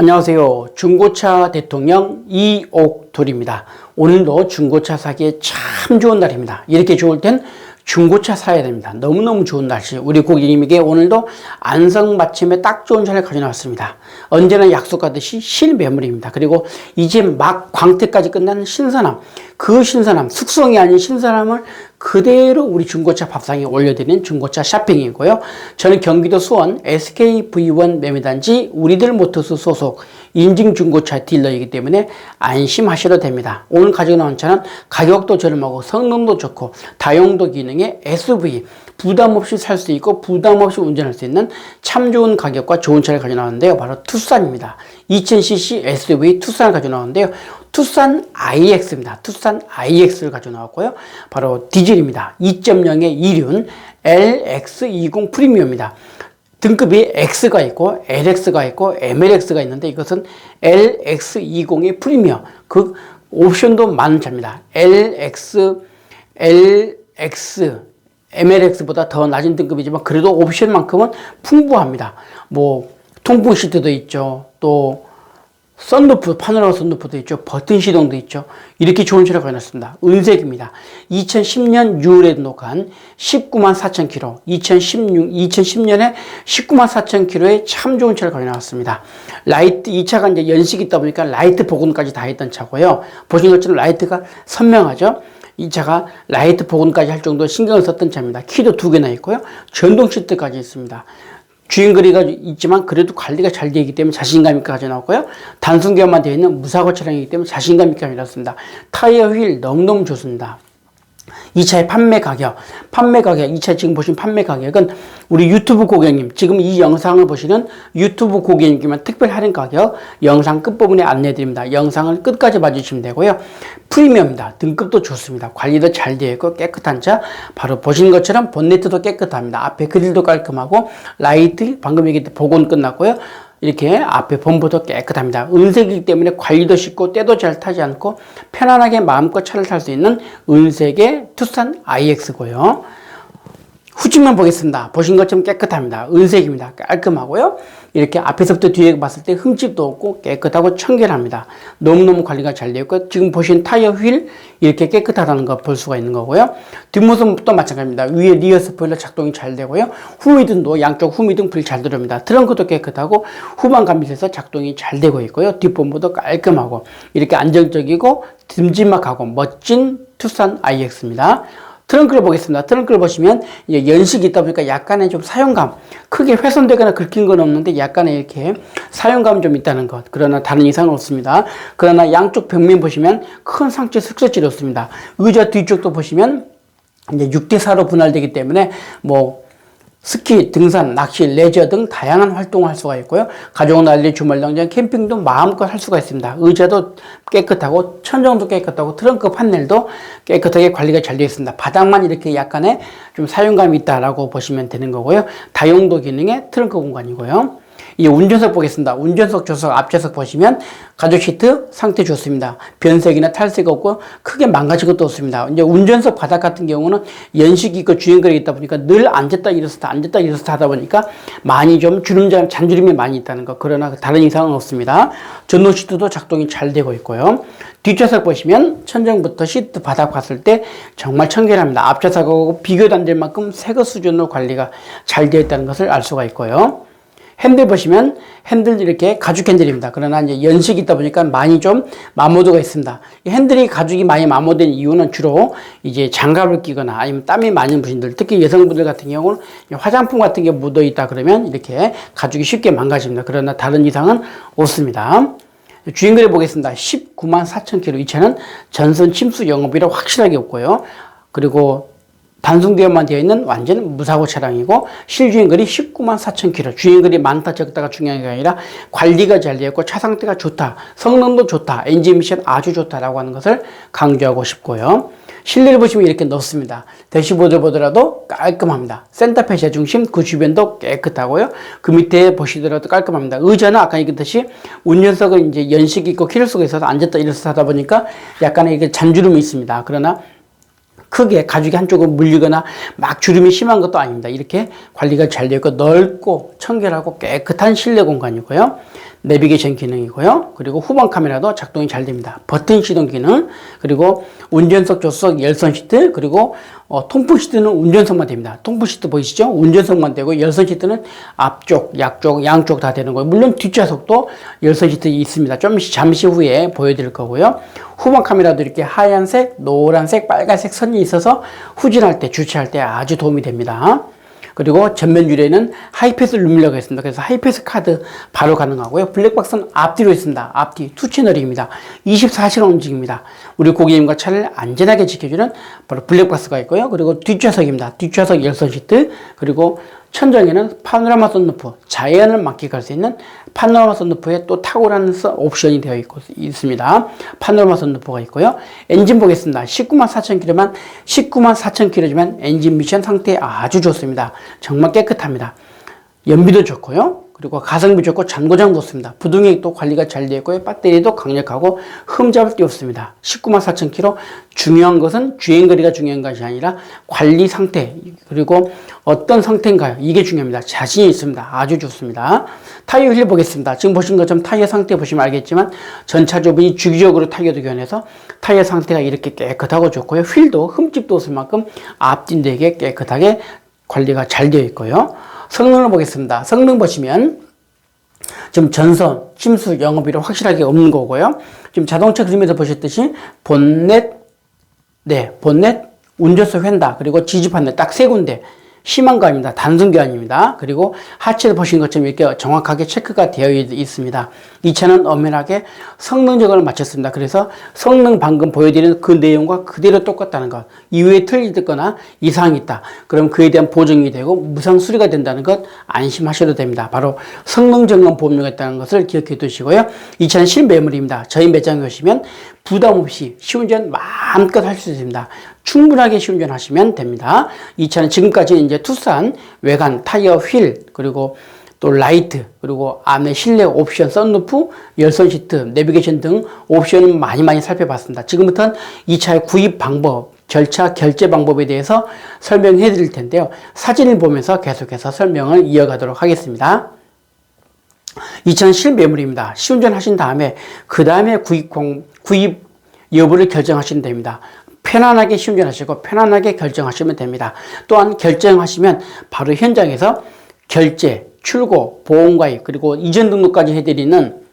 안녕하세요. 중고차 대통령 이옥돌입니다. 오늘도 중고차 사기에 참 좋은 날입니다. 이렇게 좋을 땐 중고차 사야 됩니다. 너무너무 좋은 날씨. 우리 고객님에게 오늘도 안성맞춤에 딱 좋은 차를 가져나왔습니다. 언제나 약속하듯이 실매물입니다. 그리고 이제 막 광택까지 끝나는 신선함. 그 신선함, 숙성이 아닌 신선함을 그대로 우리 중고차 밥상에 올려드리는 중고차 쇼핑이고요. 저는 경기도 수원 SKV1 매매단지 우리들 모터스 소속 인증 중고차 딜러이기 때문에 안심하셔도 됩니다. 오늘 가지고 나온 차는 가격도 저렴하고 성능도 좋고 다용도 기능의 SUV 부담 없이 살 수 있고 부담 없이 운전할 수 있는 참 좋은 가격과 좋은 차를 가져 나왔는데요. 바로 투싼입니다. 2000cc SUV 투싼을 가져 나왔는데요. 투싼 IX입니다. 투싼 IX를 가져 나왔고요. 바로 디젤입니다. 2.0의 2륜 LX20 프리미엄입니다. 등급이 X가 있고 LX가 있고 MLX가 있는데 이것은 LX20의 프리미엄 그 옵션도 많은 차입니다. LX LX MLX보다 더 낮은 등급이지만 그래도 옵션만큼은 풍부합니다. 뭐 통풍 시트도 있죠. 또 썬루프, 파노라마 썬루프도 있죠. 버튼 시동도 있죠. 이렇게 좋은 차를 가져놨습니다. 은색입니다. 2010년 6월에 등록한 19만 4천 킬로, 2016, 2010년에 19만 4천 킬로의 참 좋은 차를 가져나왔습니다. 라이트, 이 차가 이제 연식이 있다 보니까 라이트 복원까지 다 했던 차고요. 보신 것처럼 라이트가 선명하죠. 이 차가 라이트 복원까지 할 정도로 신경을 썼던 차입니다. 키도 두 개나 있고요. 전동 시트까지 있습니다. 주행 거리가 있지만 그래도 관리가 잘 되기 때문에 자신감 있게 가져나왔고요. 단순 교환만 되어 있는 무사고 차량이기 때문에 자신감 있게 가져났습니다. 타이어 휠 너무너무 좋습니다. 이 차의 판매 가격, 판매 가격, 이차 지금 보신 판매 가격은 우리 유튜브 고객님, 지금 이 영상을 보시는 유튜브 고객님께만 특별 할인 가격 영상 끝부분에 안내 드립니다. 영상을 끝까지 봐주시면 되고요. 프리미엄입니다. 등급도 좋습니다. 관리도 잘 되어 있고 깨끗한 차, 바로 보시는 것처럼 본네트도 깨끗합니다. 앞에 그릴도 깔끔하고 라이트, 방금 얘기했던 복원 끝났고요. 이렇게 앞에 범퍼도 깨끗합니다. 은색이기 때문에 관리도 쉽고 때도 잘 타지 않고 편안하게 마음껏 차를 탈 수 있는 은색의 투싼 IX고요. 후측면 보겠습니다. 보신 것처럼 깨끗합니다. 은색입니다. 깔끔하고요. 이렇게 앞에서부터 뒤에 봤을 때 흠집도 없고 깨끗하고 청결합니다. 너무너무 관리가 잘 되어 있고 지금 보신 타이어 휠 이렇게 깨끗하다는 거 볼 수가 있는 거고요. 뒷모습도 마찬가지입니다. 위에 리어 스포일러 작동이 잘 되고요. 후미등도 양쪽 후미등 불 잘 들어옵니다. 트렁크도 깨끗하고 후방 감빛에서 작동이 잘 되고 있고요. 뒷본부도 깔끔하고 이렇게 안정적이고 듬직막하고 멋진 투싼 IX입니다. 트렁크를 보겠습니다. 트렁크를 보시면 연식이 있다 보니까 약간의 좀 사용감, 크게 훼손되거나 긁힌 건 없는데 약간의 이렇게 사용감이 좀 있다는 것. 그러나 다른 이상은 없습니다. 그러나 양쪽 벽면 보시면 큰 상처 슥서질이 없습니다. 의자 뒤쪽도 보시면 이제 6대 4로 분할되기 때문에 뭐 스키, 등산, 낚시, 레저 등 다양한 활동을 할 수가 있고요. 가족 난리, 주말 농장, 캠핑도 마음껏 할 수가 있습니다. 의자도 깨끗하고 천정도 깨끗하고 트렁크 판넬도 깨끗하게 관리가 잘 되어 있습니다. 바닥만 이렇게 약간의 좀 사용감이 있다라고 보시면 되는 거고요. 다용도 기능의 트렁크 공간이고요. 이 운전석 보겠습니다. 운전석 조석 앞좌석 보시면 가죽 시트 상태 좋습니다. 변색이나 탈색 없고 크게 망가진 것도 없습니다. 이제 운전석 바닥 같은 경우는 연식이 있고 주행거리 있다 보니까 늘 앉았다 일어섰다 앉았다 일어섰다 하다 보니까 많이 좀 주름장 잔주름이 많이 있다는 거. 그러나 다른 이상은 없습니다. 전동 시트도 작동이 잘 되고 있고요. 뒷좌석 보시면 천정부터 시트 바닥 봤을 때 정말 청결합니다. 앞좌석하고 비교도 안 될 만큼 새거 수준으로 관리가 잘 되어 있다는 것을 알 수가 있고요. 핸들 보시면 핸들 이렇게 가죽 핸들입니다. 그러나 이제 연식이 있다 보니까 많이 좀 마모드가 있습니다. 이 핸들이 가죽이 많이 마모된 이유는 주로 이제 장갑을 끼거나 아니면 땀이 많은 분들, 특히 여성분들 같은 경우는 화장품 같은 게 묻어 있다 그러면 이렇게 가죽이 쉽게 망가집니다. 그러나 다른 이상은 없습니다. 주행거리 보겠습니다. 19만 4천 킬로. 이 차는 전선 침수 영업이라 확실하게 없고요. 그리고 기업만 되어 있는 완전 무사고 차량이고 실주행거리 19만 4천 킬로 주행거리 많다 적다가 중요한 게 아니라 관리가 잘 되어 있고 차 상태가 좋다 성능도 좋다 엔진 미션 아주 좋다라고 하는 것을 강조하고 싶고요. 실내를 보시면 이렇게 넓습니다. 대시보드 보더라도 깔끔합니다. 센터페시아 중심 그 주변도 깨끗하고요. 그 밑에 보시더라도 깔끔합니다. 의자는 아까 얘기했듯이 운전석은 이제 연식이 있고 키를 속에 있어서 앉았다 일어서다 보니까 약간의 잔주름이 있습니다. 그러나 크게 가죽이 한쪽으로 물리거나 막 주름이 심한 것도 아닙니다. 이렇게 관리가 잘 되어 있고 넓고 청결하고 깨끗한 실내 공간이고요. 내비게이션 기능이고요. 그리고 후방 카메라도 작동이 잘 됩니다. 버튼 시동 기능, 그리고 운전석, 조수석, 열선 시트, 그리고 어, 통풍 시트는 운전석만 됩니다. 통풍 시트 보이시죠? 운전석만 되고 열선 시트는 앞쪽, 약쪽, 양쪽 다 되는 거예요. 물론 뒷좌석도 열선 시트 있습니다. 좀 잠시 후에 보여드릴 거고요. 후방 카메라도 이렇게 하얀색, 노란색, 빨간색 선이 있어서 후진할 때, 주차할 때 아주 도움이 됩니다. 그리고 전면 유리에는 하이패스 룸밀러가 있습니다. 그래서 하이패스 카드 바로 가능하고요. 블랙박스는 앞뒤로 있습니다. 앞뒤 투 채널입니다. 24시간 움직입니다. 우리 고객님과 차를 안전하게 지켜주는 바로 블랙박스가 있고요. 그리고 뒷좌석입니다. 뒷좌석 열선 시트 그리고 천정에는 파노라마 선루프, 자연을 만끽할 수 있는 파노라마 선루프에 또 탁월한 서- 옵션이 되어 있고, 있습니다. 파노라마 선루프가 있고요. 엔진 보겠습니다. 19만 4천 킬로만 19만 4천 킬로지만 엔진 미션 상태 아주 좋습니다. 정말 깨끗합니다. 연비도 좋고요. 그리고 가성비 좋고 잔고장도 없습니다. 부동액도 관리가 잘 되어 있고요. 배터리도 강력하고 흠잡을 데 없습니다. 19만 4천 킬로 중요한 것은 주행거리가 중요한 것이 아니라 관리 상태 그리고 어떤 상태인가요? 이게 중요합니다. 자신이 있습니다. 아주 좋습니다. 타이어 휠 보겠습니다. 지금 보신 것처럼 타이어 상태 보시면 알겠지만 전차주분이 주기적으로 타이어도 교환해서 타이어 상태가 이렇게 깨끗하고 좋고요. 휠도 흠집도 없을 만큼 앞뒤 되게 깨끗하게 관리가 잘 되어 있고요. 성능을 보겠습니다. 성능 보시면 지금 전선, 침수, 영업이로 확실하게 없는 거고요. 지금 자동차 그림에서 보셨듯이 본넷, 네, 본넷, 운전석 휀다, 그리고 지지 판넬 딱세 군데. 심한 거 아닙니다. 단순 교환입니다. 그리고 하체를 보신 것처럼 이렇게 정확하게 체크가 되어 있- 있습니다. 이 차는 엄연하게 성능적으로 맞췄습니다. 그래서 성능 방금 보여드리는 그 내용과 그대로 똑같다는 것. 이후에 틀리거나 이상이 있다. 그럼 그에 대한 보증이 되고 무상 수리가 된다는 것 안심하셔도 됩니다. 바로 성능 점검 보험료가 있다는 것을 기억해 두시고요. 이 차는 실매물입니다. 저희 매장에 오시면 부담 없이 시운전 마음껏 할 수 있습니다. 충분하게 시운전 하시면 됩니다. 이 차는 지금까지 이제 투싼 외관, 타이어, 휠, 그리고 또 라이트, 그리고 안에 실내 옵션, 썬루프, 열선 시트, 내비게이션 등 옵션을 많이 많이 살펴봤습니다. 지금부터는 이 차의 구입 방법, 절차, 결제 방법에 대해서 설명해 드릴 텐데요. 사진을 보면서 계속해서 설명을 이어가도록 하겠습니다. 2차는 실매물입니다. 시운전 하신 다음에 그 다음에 구입, 공, 구입 여부를 결정하시면 됩니다. 편안하게 시운전 하시고 편안하게 결정하시면 됩니다. 또한 결정하시면 바로 현장에서 결제, 출고, 보험가입 그리고 이전 등록까지 해드리는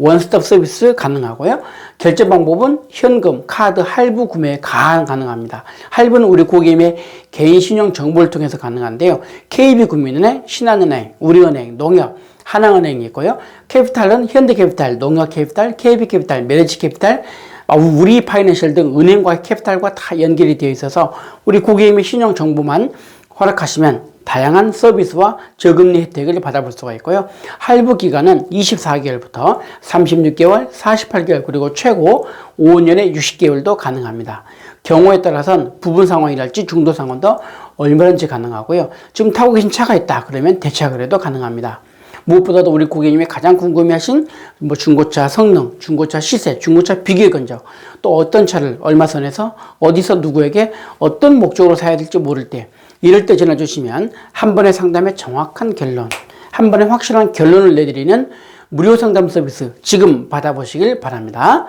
원스톱 서비스 가능하고요. 결제 방법은 현금, 카드, 할부 구매 가 가능합니다. 할부는 우리 고객님의 개인 신용 정보를 통해서 가능한데요. KB국민은행, 신한은행, 우리은행, 농협, 하나은행이 있고요. 캐피탈은 현대캐피탈, 농협캐피탈, KB캐피탈, 메리츠캐피탈, 아, 우리 파이낸셜 등 은행과 캐피탈과 다 연결이 되어 있어서 우리 고객님의 신용 정보만 허락하시면 다양한 서비스와 저금리 혜택을 받아볼 수가 있고요. 할부 기간은 24개월부터 36개월, 48개월, 그리고 최고 5년에 60개월도 가능합니다. 경우에 따라서는 부분 상황이랄지 중도 상황도 얼마든지 가능하고요. 지금 타고 계신 차가 있다 그러면 대차 거래도 가능합니다. 무엇보다도 우리 고객님이 가장 궁금해하신 뭐 중고차 성능, 중고차 시세, 중고차 비교 견적, 또 어떤 차를 얼마 선에서 어디서 누구에게 어떤 목적으로 사야 될지 모를 때 이럴 때 전화 주시면 한 번의 상담에 정확한 결론, 한 번에 확실한 결론을 내드리는 무료 상담 서비스 지금 받아보시길 바랍니다.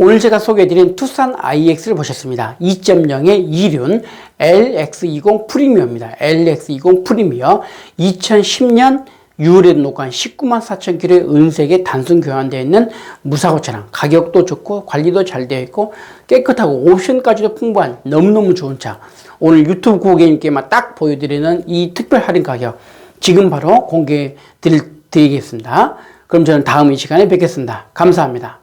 오늘 제가 소개해드린 투싼 IX를 보셨습니다. 2.0의 이륜 LX20 프리미어입니다. LX20 프리미어 2010년 6월에 녹한 19만 4천 킬로의 은색에 단순 교환되어 있는 무사고 차량. 가격도 좋고 관리도 잘 되어 있고 깨끗하고 옵션까지도 풍부한 너무너무 좋은 차. 오늘 유튜브 고객님께만 딱 보여드리는 이 특별 할인 가격 지금 바로 공개해 드리겠습니다. 그럼 저는 다음 이 시간에 뵙겠습니다. 감사합니다.